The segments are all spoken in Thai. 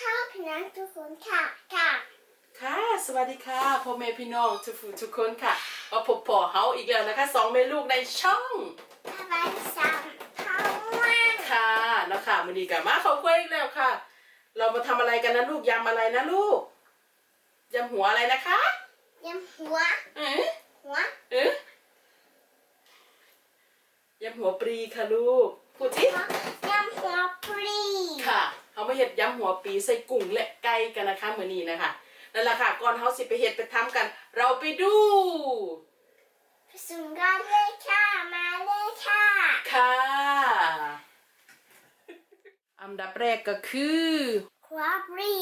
ค่ะพี่น้องทุกคนค่ะค่ะ ค่ะสวัสดีค่ะพ่อแม่พี่น้องทุกผู้ทุกคนค่ะมาพบปอเฮาอีกแล้วนะคะสองแม่ลูกในช่องสบายสามท้องว่างค่ะเนาะค่ะมันนี้กับมาเขาคุยอีกแล้วค่ะ เรามาทำอะไรกันนะลูกยำอะไรนะลูกยำหัวอะไรนะคะยำหัว เอ๊ะหัวเอ๊ะยำหัวปรีค่ะลูกพูดสิหัวยำหัวปรีค่ะ เขามาเห็ดยำหัวปรีใส่กุ้งและไก่กันนะคะมื้อนี้นะคะนั่นแหละค่ะก่อนเขาสิไปเห็ดไปทำกัน เราไปดูผสมกันเลยค่ะมาเลยค่ะค่ะอันดับแรกก็คือหัวปรี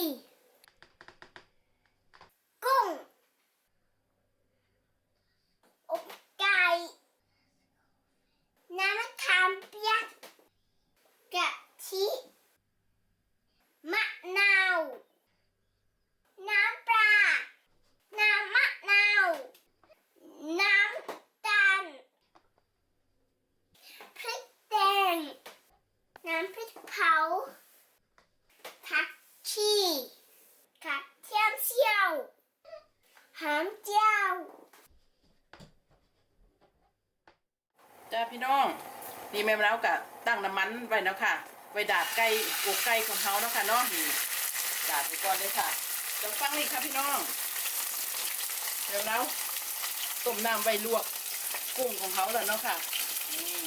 กุ้งอกไก่น้ำมะขามเปียกกะทิมะนาว น้ำปลา น้ำมะนาว น้ำตาลพริกแดง น้ำพริกเผา ผักชีกระเทียมเจียว หอมเจียวจ้าพี่น้องนี่แม่แล้วก็ตั้งน้ำมันไว้แล้วค่ะ ไว้ดาดไก่อกไก่ของเขาเนาะค่ะเนาะนี่ดาดไปก่อนเลยค่ะเดี๋ยวฟังนี่ค่ะพี่น้องเดี๋ยวแล้วต้มน้ำไว้ลวกกุ้งของเขาแล้วเนาะค่ะนี่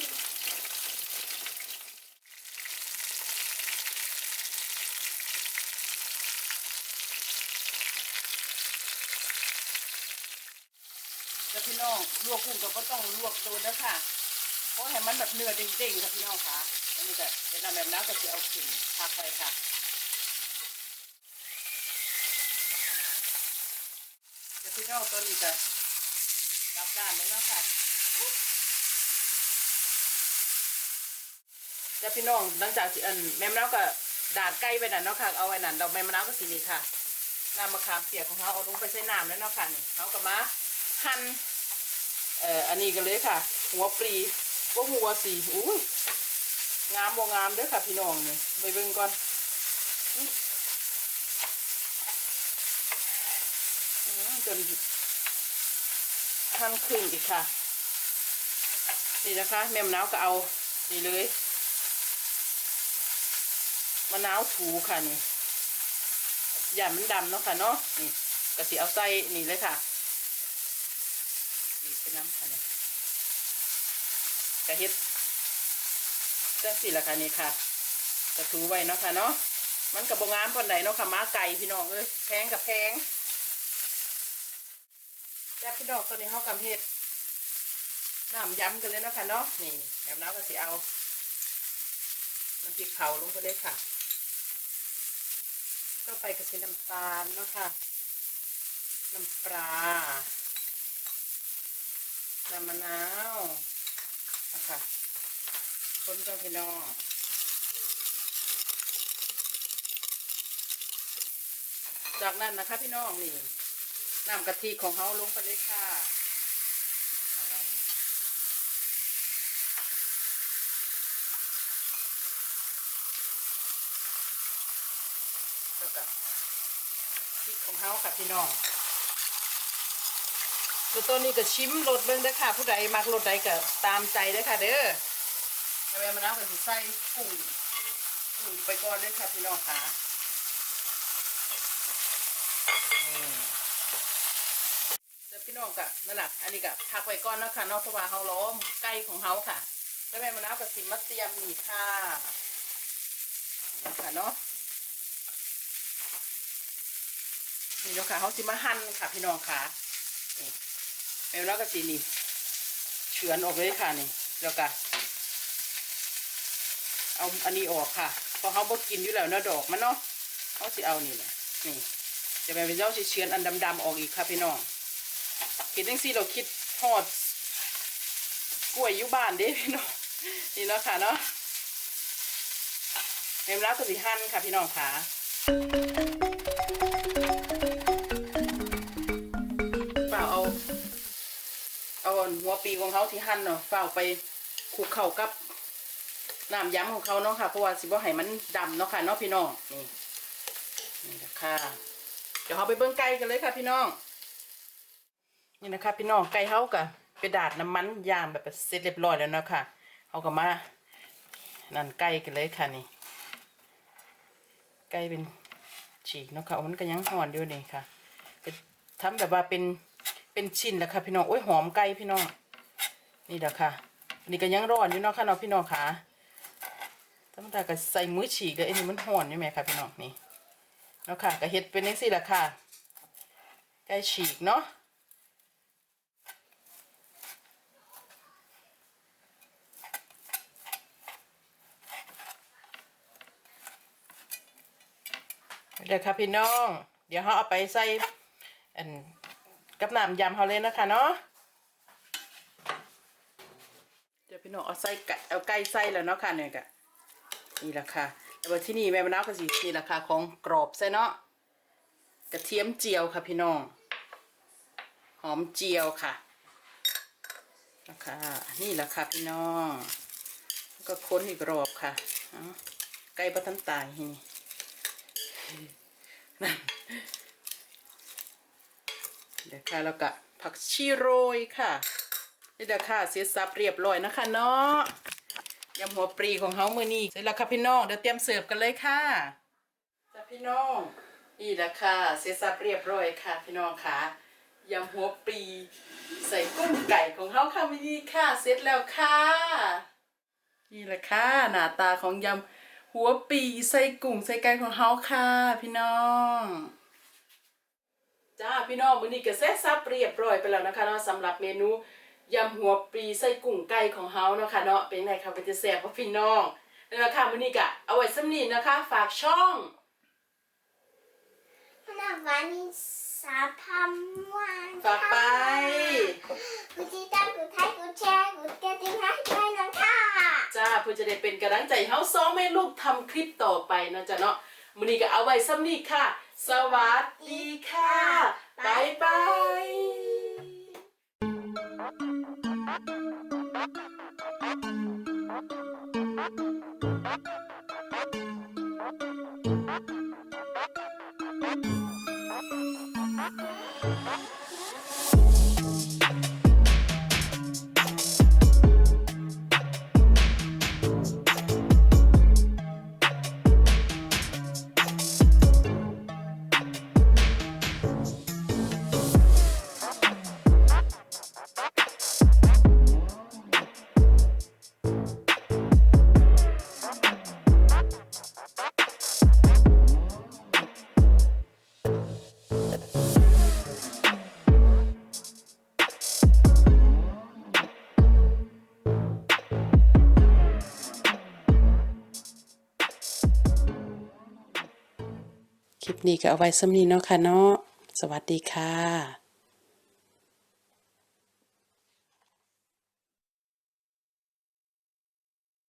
แล้วพี่น้องลวกกุ้งก็บ่ต้องลวกโดนแล้วค่ะเพราะให้มันแบบเนื้อเด้งๆค่ะพี่น้องค่ะอันนี้ก็เป็นน้ำแบบน้ำก็จะเอาขึ้นพักไปค่ะเดี๋ยวพี่น้องตัวนี้จะกลับด้านเลยเนาะค่ะเดี๋ยวพี่น้องหลังจากที่อันแม่มนาวก็ดาดใกล้ไปนั่นเนาะค่ะเอาไว้นั่นดอกแม่มนาวก็สีนี้ค่ะน้ำมะขามเปียกของเขาเอาลงไปใส่น้ำแล้วเนาะค่ะนี่เขาก็มา หั่นเอ่ออันนี้กันเลยค่ะ หัวปลีว่าหัวสีอุ้ยงามบ่งามเด้อค่ะ พี่น้องนี่ไปเบิ่งก่อนอจนหั่นครึ่งอีกค่ะ นี่นะคะแม่มะนาวก็เอานี่เลยมะนาวถูค่ะนี่อย่ามันดำเนาะค่ะเนาะนี่ก็สิเอาใส่นี่เลยค่ะ นี่เป็นน้ำค่ะนี่กระเฮ็ดจังสิละค่ะนี่ค่ะกระถูไว้เนาะค่ะเนาะมันกับบงามปานใดเนาะค่ะม้าไก่พี่น้องเอ้ยแพงกับแพงแล้วพี่น้องตัวนี้เขากำเฮ็ดน้ำย้ำกันเลยเนาะค่ะเนาะนี่แล้วน้ำก็สิเอาน้ำพริกเผาลงไปเลยค่ะก็ไปกับสีน้ำตาลเนาะค่ะ น้ำปลา น้ำมะนาวนะคะคนก็พี่น้องจากนั้นนะคะพี่น้องนี่น้ำกะทิของเขาลงไปเลยค่ะนะคะนั่นแล้วก็พริกของเขาค่ะพี่น้อง แล้วตัวนี้ก็ชิมรสเบิ่งเด้อค่ะ ผู้ใดมักรสใดก็ตามใจเด้อค่ะเด้อแล้วแม่มะนาวก็สิใส่กุ้งกุ้งไปก่อนเลยค่ะพี่น้องค่ะนี่แล้วพี่น้องก็นั่นแหละอันนี้ก็พักไว้ก่อนเนาะค่ะเนาะเพราะว่าเฮาล้อมไก่ของเฮาค่ะ แล้วแม่มะนาวก็สิมาเตรียมนี่ค่ะนี่ค่ะเนาะนี่เนาะค่ะเฮาสิมาหั่นค่ะ พี่น้องค่ะนี่ แล้วก็สีนี่เฉือนออกเลยค่ะนี่แล้วก็เอาอันนี้ออกค่ะเพราะเขาบ่กินอยู่แล้วเนาะดอกมันเนาะเขาสิเอานี่แหละนี่จะไปเป็นเจ้าสิเฉือนอันดำๆออกอีกค่ะพี่น้องเห็นจังซี่เราคิดทอดกล้วยอยู่บ้านเด้พี่น้องนี่เนาะค่ะเนาะเมมแล้วก็สิหั่นค่ะพี่น้องค่ะ หัวปีของเขาที่หั่นเนาะเฝ้าไปคลุกเข้ากับน้ำยำของเขาเนาะค่ะเพราะว่าสิบ่ให้มันดำเนาะค่ะเนาะพี่น้องนี่นี่นะคะเดี๋ยวเราไปเบิ้งไก่กันเลยค่ะพี่น้อง นี่นะคะ พี่น้องไก่เขากะไปดาดน้ำมันยามแบบเสร็จเรียบร้อยแล้วเนาะค่ะเขาก็มานั่นไก่กันเลยค่ะนี่ไก่เป็นฉีกเนาะค่ะมันก็ยังหอนอยู่นี่ค่ะก็ทำแบบว่าเป็น เป็นชิ้นแล้วค่ะพี่น้องโอ้ยหอมไก่พี่น้องนี่แหละค่ะนนี้ก็ยังร้อนอยู่เนาะค่ะเนาะพี่น้องค่ะธรรมดาก็ใส่มือฉีกเลยอันนี้มันหอนอยู่ไหมค่ะพี่น้องนี่เนาะค่ะก็เฮ็ดเป็นนี่สิละค่ะไก่ฉีกเนาะเดี๋ยวค่ะพี่น้อง เดี๋ยวเขาเอาไปใส่อัน กับน้ำยำเขาเลยนะคะเนาะเดี๋ยวพี่น้องเอาใส่ไก่เอาไก่ใส่แล้วเนาะค่ะเนี่ยกะนี่แหละค่ะแต่ว่าที่นี่แม่มะนาวก็สินี่แหละค่ะของกรอบใส่เนาะกระเทียมเจียวค่ะพี่น้องหอมเจียวค่ะนะคะนี่แหละค่ะพี่น้องก็ค้นอีกรอบค่ะไก่ปลาทันตายนี่นั่น เดี๋ยวค่ะแล้วก็ผักชีโรยค่ะนี่เดี๋ยวค่ะเสียสับเรียบร้อยนะคะเนาะยำหัวปรีของเฮามือนี้เสร็จแล้วค่ะพี่น้องเดี๋ยวเตรียมเสิร์ฟกันเลยค่ะจ้ะพี่น้องนี่แหละค่ะเสียสับเรียบร้อยค่ะ พี่น้องค่ะยำหัวปรีใส่กุ้งไก่ของเฮาค่ะมือนี้ค่ะเสร็จแล้วค่ะ นี่แหละค่ะหน้าตาของยำหัวปีใส่กุ้งใส่ไก่ของเฮาค่ะ พี่น้อง จ้าพี่น้องมื้อนี้ก็เสร็จสับเรียบร้อยไปแล้วนะคะเนาะสำหรับเมนูยำหัวปลีใส่กุ้งไก่ของเฮาเนาะค่ะเนาะเป็นไงคะเป็นจะแซ่บบ่พี่น้องนั่นแหละค่ะมื้อนี้ก็เอาไว้สำนี้นะคะ ฝากช่องหน้าวันนี้สามพันวันฝากไปกูติดตามกูไทยกูแชร์กูกระดิ่งให้ด้วยนะคะจ้าเพื่อจะได้เป็นกำลังใจให้เฮาซ้อมให้ลูกทำคลิปต่อไปเนาะจ้ะเนาะมื้อนี้ก็เอาไว้สำนี้ค่ะ สวัสดีค่ะบ๊ายบาย คลิปนี้ก็เอาไว้สำนี้เนาะค่ะเนาะสวัสดีค่ะ